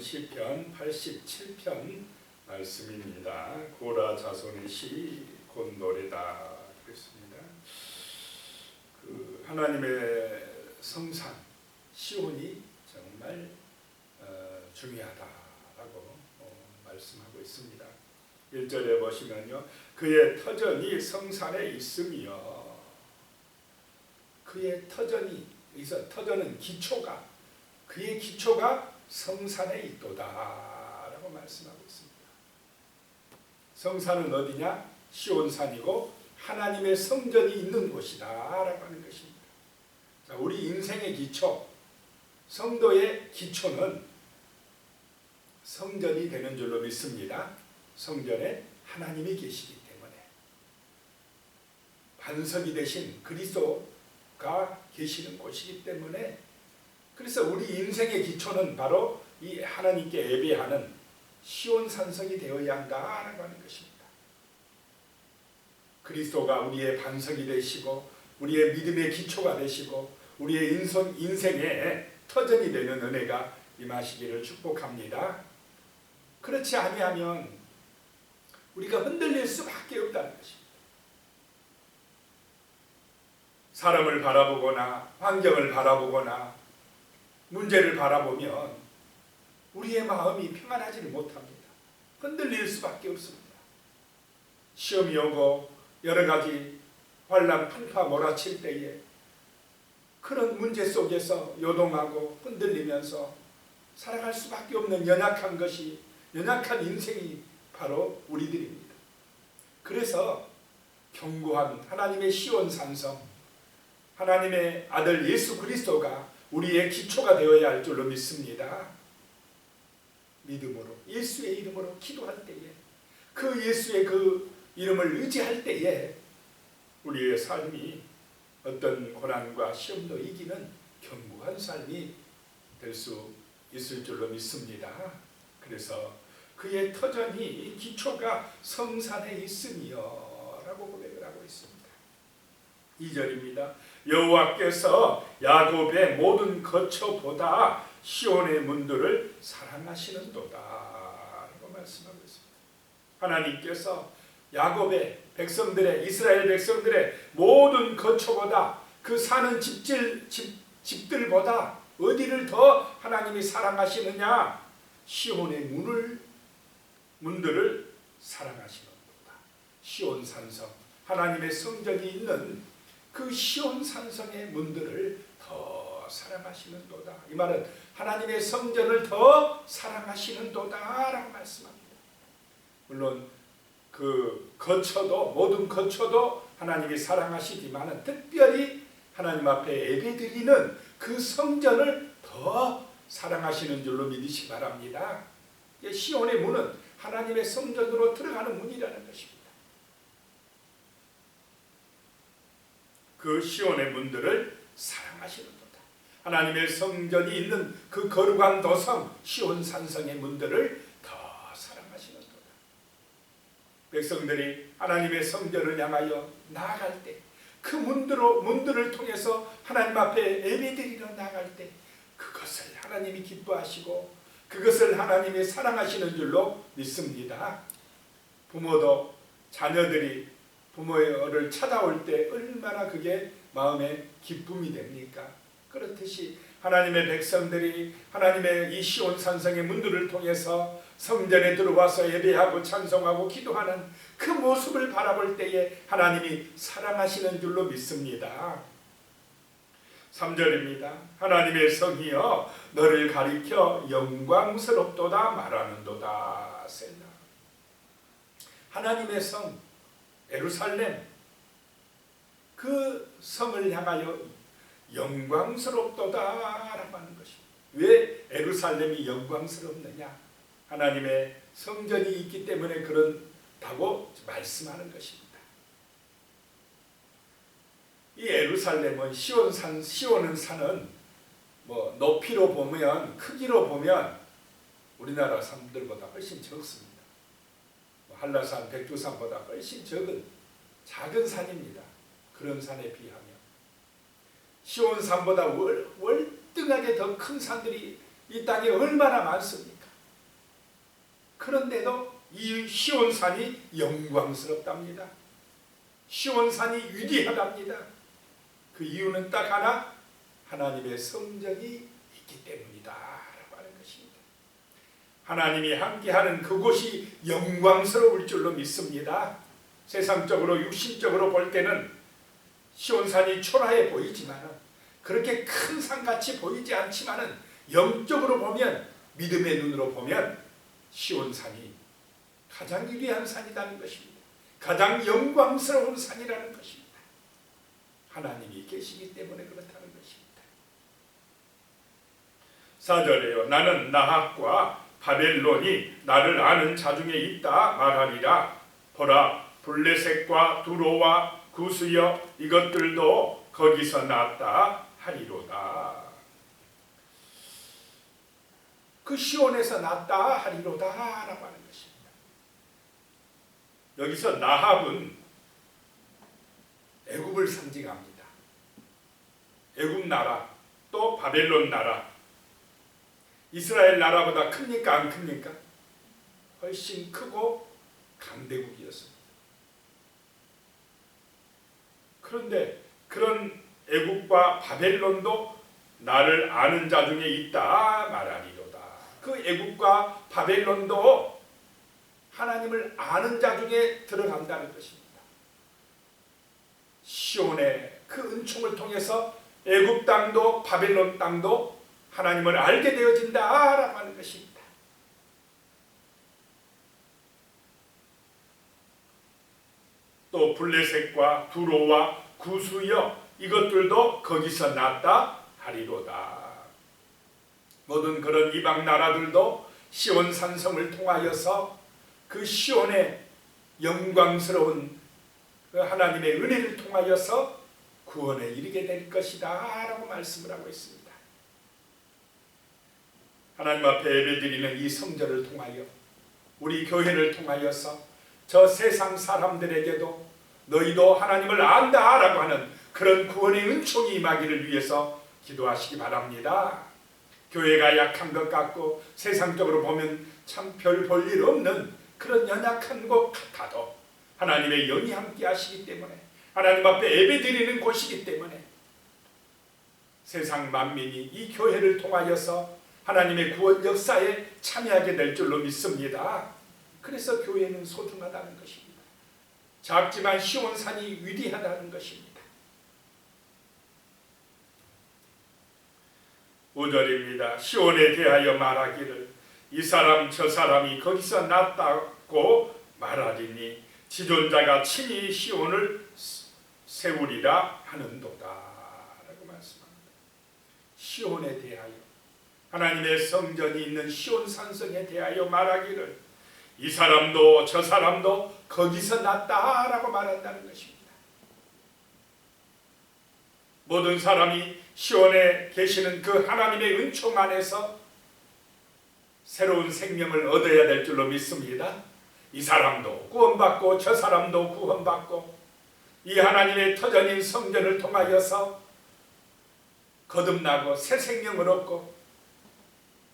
시편 87편 말씀입니다. 고라 자손의 시 곤노래다 그랬습니다. 그 하나님의 성산 시온이 정말 어, 중요하다라고 어, 말씀하고 있습니다. 1절에 보시면요. 그의 터전이 성산에 있으며 그의 터전이 여기서 터전은 기초가 그의 기초가 성산에 있도다라고 말씀하고 있습니다. 성산은 어디냐? 시온산이고 하나님의 성전이 있는 곳이다라고 하는 것입니다. 자, 우리 인생의 기초, 성도의 기초는 성전이 되는 줄로 믿습니다. 성전에 하나님이 계시기 때문에 반석이 되신 그리스도가 계시는 곳이기 때문에 그래서 우리 인생의 기초는 바로 이 하나님께 예배하는 시온 산성이 되어야 한다라고 하는 것입니다. 그리스도가 우리의 반석이 되시고 우리의 믿음의 기초가 되시고 우리의 인성, 인생의 터전이 되는 은혜가 임하시기를 축복합니다. 그렇지 아니하면 우리가 흔들릴 수밖에 없다는 것입니다. 사람을 바라보거나 환경을 바라보거나 문제를 바라보면 우리의 마음이 평안하지를 못합니다. 흔들릴 수밖에 없습니다. 시험이 오고 여러 가지 환란 풍파 몰아칠 때에 그런 문제 속에서 요동하고 흔들리면서 살아갈 수밖에 없는 연약한 것이 연약한 인생이 바로 우리들입니다. 그래서 견고한 하나님의 시온 산성 하나님의 아들 예수 그리스도가 우리의 기초가 되어야 할 줄로 믿습니다. 믿음으로 예수의 이름으로 기도할 때에 그 예수의 그 이름을 의지할 때에 우리의 삶이 어떤 고난과 시험도 이기는 견고한 삶이 될 수 있을 줄로 믿습니다. 그래서 그의 터전이 기초가 성산에 있으며라고 고백을 하고 있습니다. 2절입니다. 여호와께서 야곱의 모든 거처보다 시온의 문들을 사랑하시는도다 라고 말씀하고 있습니다. 하나님께서 야곱의 백성들의 이스라엘 백성들의 모든 거처보다 그 사는 집질 집, 집들보다 어디를 더 하나님이 사랑하시느냐? 시온의 문을 문들을 사랑하시는도다. 시온 산성 하나님의 성전이 있는 그 시온 산성의 문들을 더 사랑하시는도다. 이 말은 하나님의 성전을 더 사랑하시는도다라고 말씀합니다. 물론 그 거처도 모든 거처도 하나님이 사랑하시지만은 특별히 하나님 앞에 예배드리는 그 성전을 더 사랑하시는 줄로 믿으시 바랍니다. 시온의 문은 하나님의 성전으로 들어가는 문이라는 것입니다. 그 시온의 문들을 사랑하시는도다. 하나님의 성전이 있는 그 거룩한 도성 시온 산성의 문들을 더 사랑하시는도다. 백성들이 하나님의 성전을 향하여 나아갈 때, 그 문들로 문들을 통해서 하나님 앞에 예배드리러 나갈 때, 그것을 하나님이 기뻐하시고 그것을 하나님이 사랑하시는 줄로 믿습니다. 부모도 자녀들이 부모를 찾아올 때 얼마나 그게 마음에 기쁨이 됩니까? 그렇듯이 하나님의 백성들이 하나님의 이 시온 산성의 문들을 통해서 성전에 들어와서 예배하고 찬송하고 기도하는 그 모습을 바라볼 때에 하나님이 사랑하시는 줄로 믿습니다. 3절입니다. 하나님의 성이여 너를 가리켜 영광스럽도다 말하는도다 셀라. 하나님의 성 에루살렘 그 성을 향하여 영광스럽도다라고 하는 것입니다. 왜 에루살렘이 영광스럽느냐? 하나님의 성전이 있기 때문에 그런다고 말씀하는 것입니다. 이 에루살렘은 시온산 시온은 산은 뭐 높이로 보면 크기로 보면 우리나라 산들보다 훨씬 적습니다. 뭐 한라산, 백두산보다 훨씬 적은 작은 산입니다. 그런 산에 비하면 시온산보다 월, 월등하게 더 큰 산들이 이 땅에 얼마나 많습니까? 그런데도 이 시온산이 영광스럽답니다. 시온산이 위대하답니다. 그 이유는 딱 하나 하나님의 성전이 있기 것입니다. 하나님이 함께하는 그곳이 영광스러울 줄로 믿습니다. 세상적으로 육신적으로 볼 때는 시온산이 초라해 보이지만 그렇게 큰 산같이 보이지 않지만은 영적으로 보면 믿음의 눈으로 보면 시온산이 가장 위대한 산이라는 것입니다. 가장 영광스러운 산이라는 것입니다. 하나님이 계시기 때문에 그렇다는 것입니다. 사절에요. 나는 나학과 바벨론이 나를 아는 자 중에 있다 말하리라. 보라 블레셋과 두로와 구스여 이것들도 거기서 났다 하리로다. 그 시온에서 났다 하리로다라고 하는 것입니다. 여기서 나합은 애굽을 상징합니다. 애굽 나라 또 바벨론 나라 이스라엘 나라보다 큽니까 안 큽니까? 훨씬 크고 강대국이었습니다. 그런데 그런 애굽과 바벨론도 나를 아는 자 중에 있다 말하리로다. 그 애굽과 바벨론도 하나님을 아는 자 중에 들어간다는 것입니다. 시온의 그 은총을 통해서 애굽 땅도 바벨론 땅도 하나님을 알게 되어진다라고 하는 것입니다. 또 블레셋과 두로와 구수여 이것들도 거기서 났다 하리로다. 모든 그런 이방 나라들도 시온 산성을 통하여서 그 시온의 영광스러운 그 하나님의 은혜를 통하여서 구원에 이르게 될 것이다 라고 말씀을 하고 있습니다. 하나님 앞에 예배드리는 이 성전을 통하여 우리 교회를 통하여서 저 세상 사람들에게도 너희도 하나님을 안다라고 하는 그런 구원의 은총이 임하기를 위해서 기도하시기 바랍니다. 교회가 약한 것 같고 세상적으로 보면 참 별 볼 일 없는 그런 연약한 것 같아도 하나님의 영이 함께 하시기 때문에 하나님 앞에 예배드리는 곳이기 때문에 세상 만민이 이 교회를 통하여서 하나님의 구원 역사에 참여하게 될 줄로 믿습니다. 그래서 교회는 소중하다는 것입니다. 작지만 시온산이 위대하다는 것입니다. 5절입니다. 시온에 대하여 말하기를 이 사람 저 사람이 거기서 났다고 말하리니 지존자가 친히 시온을 세우리라 하는도다 라고 말씀합니다. 시온에 대하여 하나님의 성전이 있는 시온 산성에 대하여 말하기를 이 사람도 저 사람도 거기서 났다라고 말한다는 것입니다. 모든 사람이 시온에 계시는 그 하나님의 은총 안에서 새로운 생명을 얻어야 될 줄로 믿습니다. 이 사람도 구원받고 저 사람도 구원받고 이 하나님의 터전인 성전을 통하여서 거듭나고 새 생명을 얻고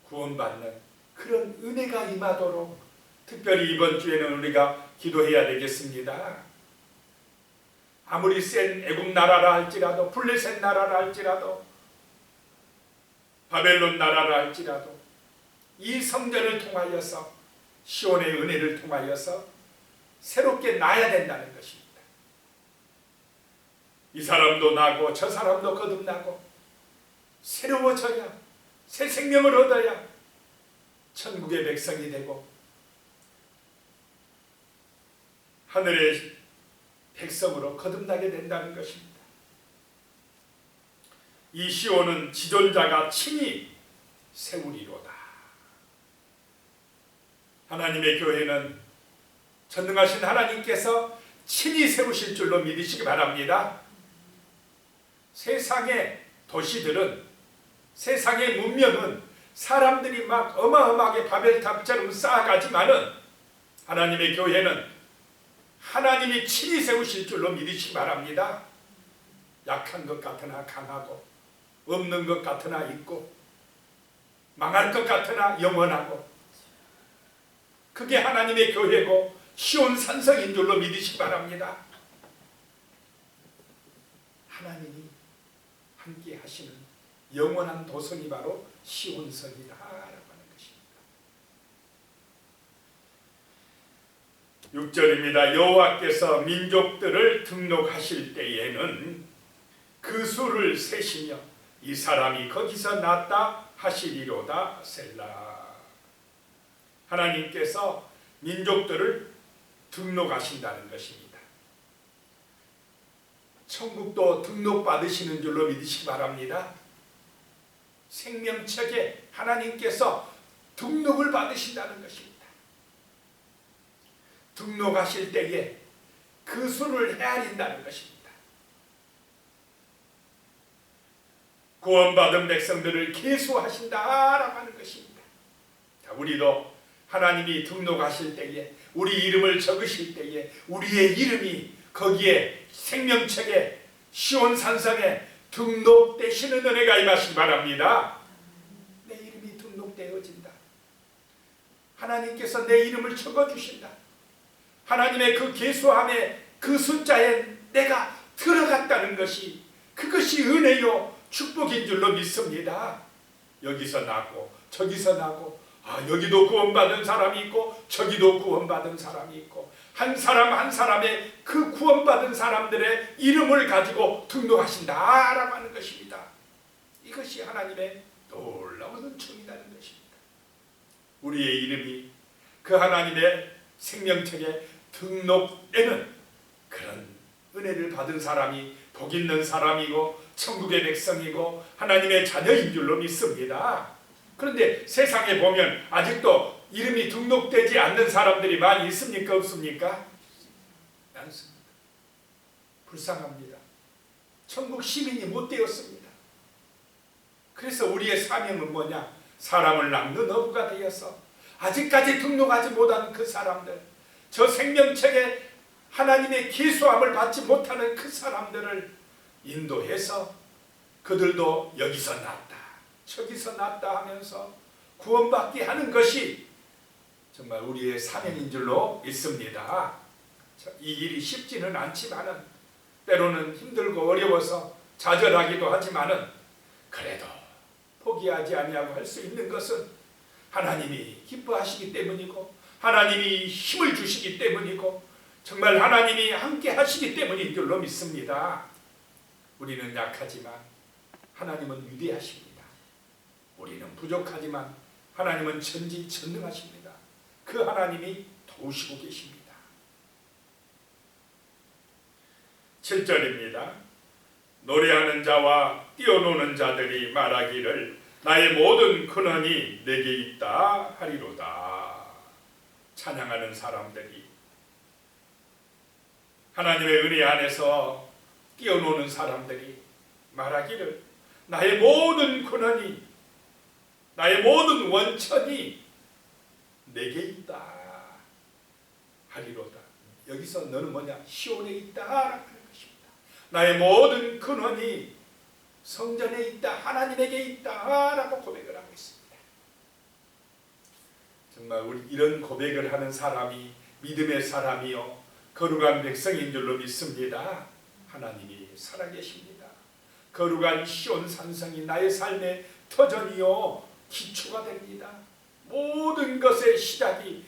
구원받는 그런 은혜가 임하도록 특별히 이번 주에는 우리가 기도해야 되겠습니다. 아무리 센 애굽 나라라 할지라도 블레셋 나라라 할지라도 바벨론 나라라 할지라도 이 성전을 통하여서 시온의 은혜를 통하여서 새롭게 나야 된다는 것입니다. 이 사람도 나고 저 사람도 거듭나고 새로워져야 새 생명을 얻어야 천국의 백성이 되고 하늘의 백성으로 거듭나게 된다는 것입니다. 이 시온은 지존자가 친히 세우리로다. 하나님의 교회는 전능하신 하나님께서 친히 세우실 줄로 믿으시기 바랍니다. 세상의 도시들은 세상의 문명은 사람들이 막 어마어마하게 바벨탑처럼 쌓아가지만은 하나님의 교회는 하나님이 친히 세우실 줄로 믿으시기 바랍니다. 약한 것 같으나 강하고 없는 것 같으나 있고 망할 것 같으나 영원하고 그게 하나님의 교회고 시온 산성인 줄로 믿으시기 바랍니다. 하나님이 함께 하시는 영원한 도성이 바로 시온성이다라고 하는 것입니다. 6절입니다. 여호와께서 민족들을 등록하실 때에는 그 수를 세시며 이 사람이 거기서 났다 하시리로다 셀라. 하나님께서 민족들을 등록하신다는 것입니다. 천국도 등록받으시는 줄로 믿으시기 바랍니다. 생명책에 하나님께서 등록을 받으신다는 것입니다. 등록하실 때에 그 수를 헤아린다는 것입니다. 구원받은 백성들을 계수하신다라고 하는 것입니다. 자, 우리도 하나님이 등록하실 때에 우리 이름을 적으실 때에 우리의 이름이 거기에 생명책에 시온산성에 등록되시는 은혜가 임하시기 바랍니다. 내 이름이 등록되어진다. 하나님께서 내 이름을 적어주신다. 하나님의 그 계수함에 그 숫자에 내가 들어갔다는 것이 그것이 은혜요 축복인 줄로 믿습니다. 여기서 나고 저기서 나고 아 여기도 구원받은 사람이 있고 저기도 구원받은 사람이 있고 한 사람 한 사람의 그 구원받은 사람들의 이름을 가지고 등록하신다라고 하는 것입니다. 이것이 하나님의 놀라운 은총이라는 것입니다. 우리의 이름이 그 하나님의 생명책에 등록되는 그런 은혜를 받은 사람이 복 있는 사람이고 천국의 백성이고 하나님의 자녀인 줄로 믿습니다. 그런데 세상에 보면 아직도 이름이 등록되지 않는 사람들이 많이 있습니까? 없습니까? 많습니다. 불쌍합니다. 천국 시민이 못 되었습니다. 그래서 우리의 사명은 뭐냐? 사람을 낚는 어부가 되어서 아직까지 등록하지 못한 그 사람들, 저 생명책에 하나님의 기수함을 받지 못하는 그 사람들을 인도해서 그들도 여기서 났다, 저기서 났다 하면서 구원받게 하는 것이 정말 우리의 사명인 줄로 믿습니다. 이 일이 쉽지는 않지만은 때로는 힘들고 어려워서 좌절하기도 하지만은 그래도 포기하지 아니하고 할 수 있는 것은 하나님이 기뻐하시기 때문이고 하나님이 힘을 주시기 때문이고 정말 하나님이 함께 하시기 때문인 줄로 믿습니다. 우리는 약하지만 하나님은 위대하십니다. 부족하지만 하나님은 전지전능하십니다. 그 하나님이 도우시고 계십니다. 7절입니다. 노래하는 자와 뛰어노는 자들이 말하기를 나의 모든 근원이 내게 있다 하리로다. 찬양하는 사람들이 하나님의 은혜 안에서 뛰어노는 사람들이 말하기를 나의 모든 근원이 나의 모든 원천이 내게 있다 하리로다. 여기서 너는 뭐냐? 시온에 있다라고 하는 것입니다. 나의 모든 근원이 성전에 있다, 하나님에게 있다 라고 고백을 하고 있습니다. 정말 우리 이런 고백을 하는 사람이 믿음의 사람이요 거룩한 백성인 줄로 믿습니다. 하나님이 살아계십니다. 거룩한 시온 산성이 나의 삶의 터전이요 기초가 됩니다. 모든 것의 시작이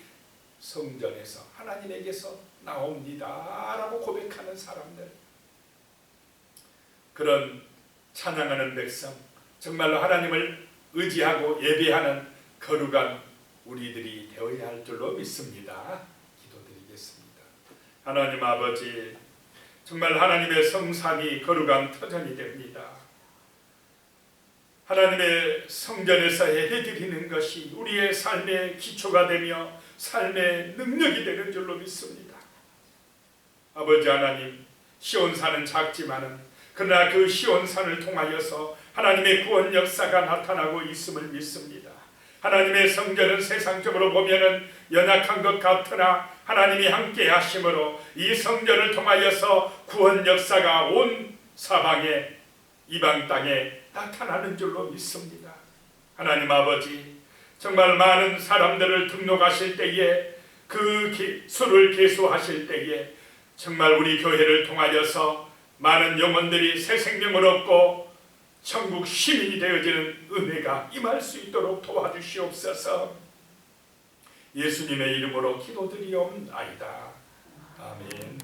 성전에서 하나님에게서 나옵니다라고 고백하는 사람들 그런 찬양하는 백성 정말로 하나님을 의지하고 예배하는 거룩한 우리들이 되어야 할 줄로 믿습니다. 기도드리겠습니다. 하나님 아버지 정말 하나님의 성산이 거룩한 터전이 됩니다. 하나님의 성전에서 예배드리는 것이 우리의 삶의 기초가 되며 삶의 능력이 되는 줄로 믿습니다. 아버지 하나님, 시온산은 작지만은 그러나 그 시온산을 통하여서 하나님의 구원 역사가 나타나고 있음을 믿습니다. 하나님의 성전은 세상적으로 보면은 연약한 것 같으나 하나님이 함께 하심으로 이 성전을 통하여서 구원 역사가 온 사방에 이방 땅에 나타나는 줄로 믿습니다. 하나님 아버지 정말 많은 사람들을 등록하실 때에 그 기- 수를 계수하실 때에 정말 우리 교회를 통하여서 많은 영혼들이 새 생명을 얻고 천국 시민이 되어지는 은혜가 임할 수 있도록 도와주시옵소서. 예수님의 이름으로 기도드리옵나이다. 아멘.